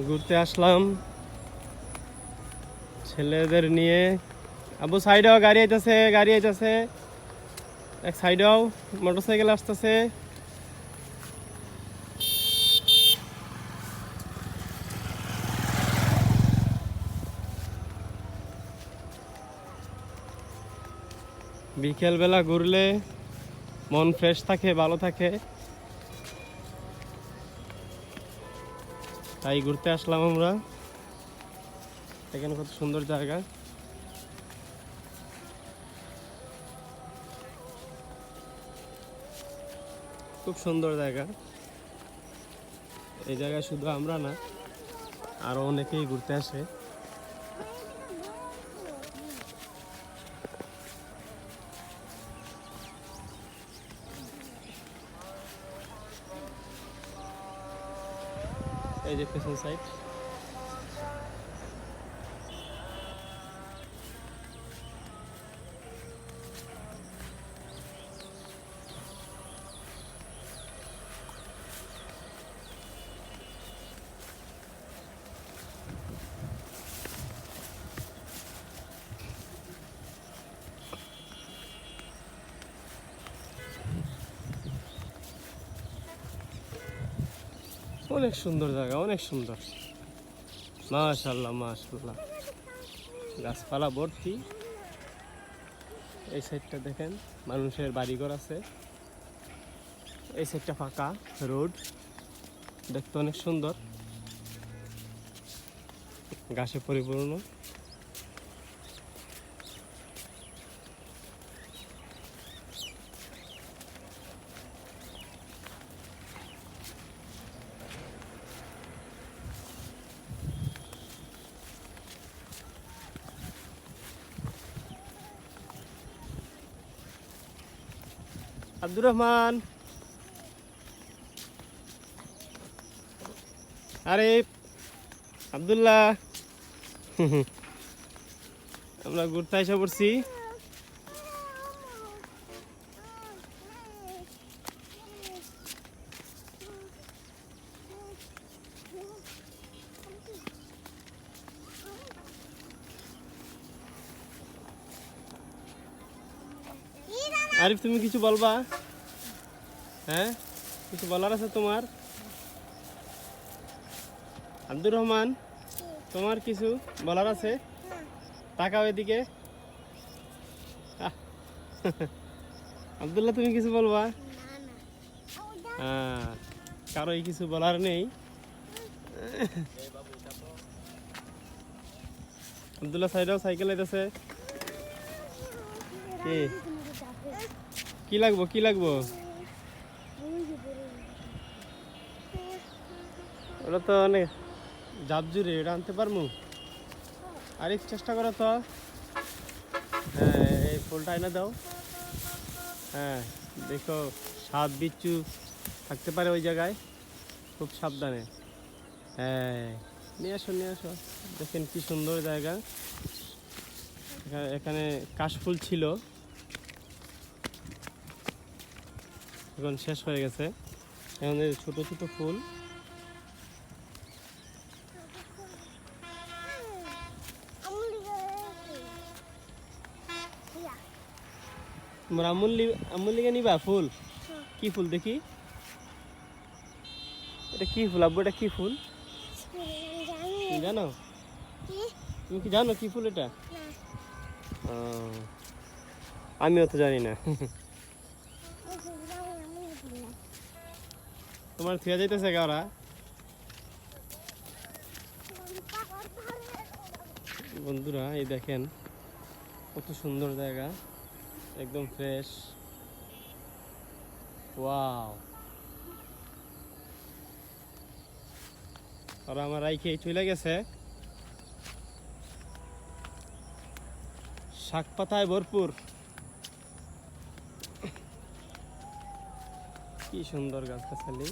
ঘুরতে আসলাম। ছেলেদের নিয়ে। আবু সাইডেও গাড়ি আইতেছে গাড়ি আইতেছে। এক সাইডেও মোটরসাইকেল আসতেছে। বিকেলবেলা ঘুরলে মন ফ্রেশ থাকে, ভালো থাকে। তাই ঘুরতে আসলাম আমরা। এখানে কত সুন্দর জায়গা। খুব সুন্দর জায়গা। এই জায়গায় শুধু আমরা না আরও অনেকেই ঘুরতে আসে। এই যে পেছন সাইড। অনেক সুন্দর জায়গা, অনেক সুন্দর। মাশাল্লাহ মাশাল্লাহ গাছপালা ভর্তি। এই সাইডটা দেখেন, মানুষের বাড়িঘর আছে। এই সাইডটা ফাঁকা রোড, দেখতে অনেক সুন্দর। গাছে পরিপূর্ণ। আব্দুর রহমান। আরিফ আবদুল্লাহ। আমরা ঘুরতে এসে পড়ছি। আরিফ, তুমি কিছু বলবা? হ্যাঁ? কিছু বলার আছে তোমার? আব্দুর রহমান, তোমার কিছু বলার আছে? তাকাও এদিকে। আব্দুল্লাহ, তুমি কিছু বলবা? হ্যাঁ কারোই কিছু বলার নেই। আব্দুল্লাহ, সাইডেও সাইকেল আইতেছে। কি? কি লাগবো কি লাগবো? ওটা তো অনেক জাবজুরি এটা আনতে পারব আরেক চেষ্টা করো তো। হ্যাঁ এই ফুলটা এনে দাও। হ্যাঁ দেখো সাপ বিচ্ছু থাকতে পারে ওই জায়গায়। খুব সাবধানে। হ্যাঁ নিয়ে আসো নিয়ে আসো। দেখেন কি সুন্দর জায়গা। এখা- এখানে কাশফুল ছিল। এখন শেষ হয়ে গেছে। এখন এই ছোট ছোট ফুল। তোমার আমুল্লি আমুল্লিকে নিবা ফুল? কি ফুল দেখি? এটা কি ফুল? আব্বু এটা কি ফুল? জানো? তুমি কি জানো কি ফুল এটা? আমিও তো জানি না। তোমার থিয়া যাইতেছে গাওরা বন্ধুরা, এই দেখেন, কত সুন্দর জায়গা, একদম ফ্রেশ ওয়াও আর আমার রাইখে চলে গেছে। শাক পাতায় ভরপুর। কি সুন্দর গাছ গাছালি।